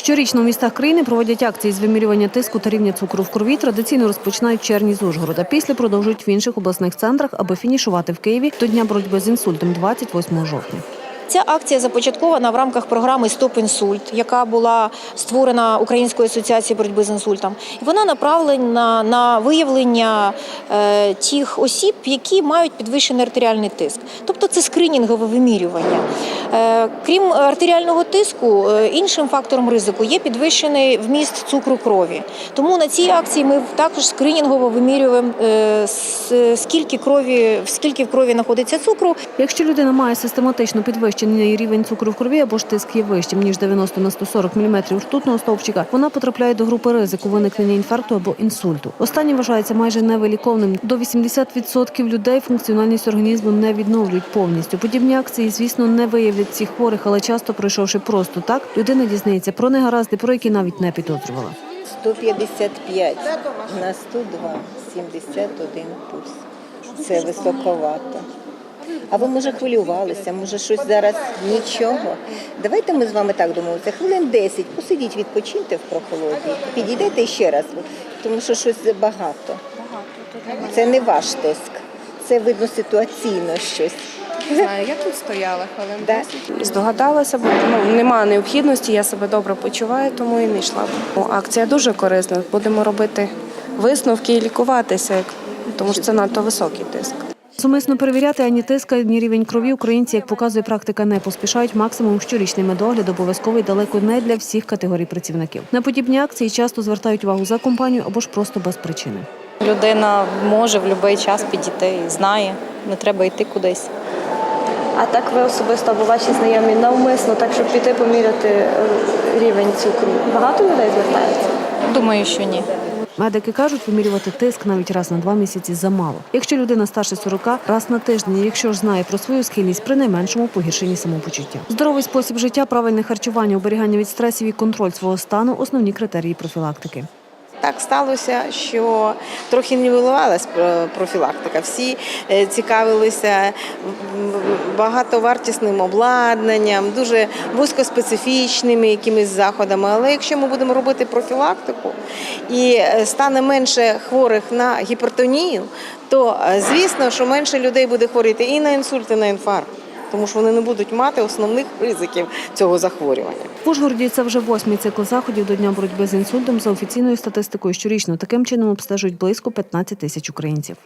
Щорічно в містах країни проводять акції з вимірювання тиску та рівня цукру в крові. Традиційно розпочинають в червні з Ужгорода. Після продовжують в інших обласних центрах, аби фінішувати в Києві до дня боротьби з інсультом 28 жовтня. Ця акція започаткована в рамках програми Стоп інсульт, яка була створена Українською асоціацією боротьби з інсультом. Вона направлена на виявлення е, тих осіб, які мають підвищений артеріальний тиск. Тобто це скринінгове вимірювання. Е, крім артеріального тиску, е, іншим фактором ризику є підвищений вміст цукру крові. Тому на цій акції ми також скринінгово вимірюємо е, скільки крові, скільки в крові знаходиться цукру, Якщо людина має систематично підвищений рівень цукру в крові або ж тиск є вищим ніж 90 на 140 мм ртутного стовпчика, вона потрапляє до групи ризику виникнення інфаркту або інсульту. Останній вважається майже невиліковним. До 80% людей функціональність організму не відновлюють повністю. Подібні акції, звісно, не виявлять цих хворих, але часто пройшовши просто так, людина дізнається про негаразди, про які навіть не підозрювала. 155 на 102, 71 пульс. Це високовато. А ви, може, хвилювалися, може, щось зараз нічого. Давайте ми з вами так домовимося. Хвилин 10, посидіть, відпочиньте в прохолоді. Підійдете ще раз, тому що щось багато. Це не ваш тиск. Це видно ситуаційно щось. Не знаю, я тут стояла хвилин Да? 10. Здогадалася, бо ну, немає необхідності, я себе добре почуваю, тому і не йшла. Ну, Акція дуже корисна. Будемо робити висновки і лікуватися, як- тому що це надто високий тиск. Сумисно перевіряти ані тиск, ані рівень крові українці, як показує практика, не поспішають. Максимум щорічний медогляд обов'язковий далеко не для всіх категорій працівників. На подібні акції часто звертають увагу за компанію або ж просто без причини. Людина може в будь-який час підійти і знає, не треба йти кудись. А так ви особисто або ваші знайомі навмисно, так щоб піти поміряти е, рівень цукру. Багато людей звертається. Думаю, що ні. Медики кажуть, вимірювати тиск навіть раз на два місяці замало. Якщо людина старше 40, раз на тиждень, якщо ж знає про свою схильність при найменшому погіршенні самопочуття. Здоровий спосіб життя, правильне харчування, оберігання від стресів і контроль свого стану основні критерії профілактики. Так сталося, що трохи нівелувалась про- профілактика. Всі е, цікавилися багатовартісним обладнанням, дуже вузькоспецифічними якимись заходами. Але якщо ми будемо робити профілактику і е, стане менше хворих на гіпертонію, то е, звісно, що менше людей буде хворіти і на інсульт, і на інфаркт, тому що вони не будуть мати основних ризиків цього захворювання. В Ужгороді це вже восьмий цикл заходів до дня боротьби з інсультом. За офіційною статистикою щорічно таким чином обстежують близько 15 тисяч українців.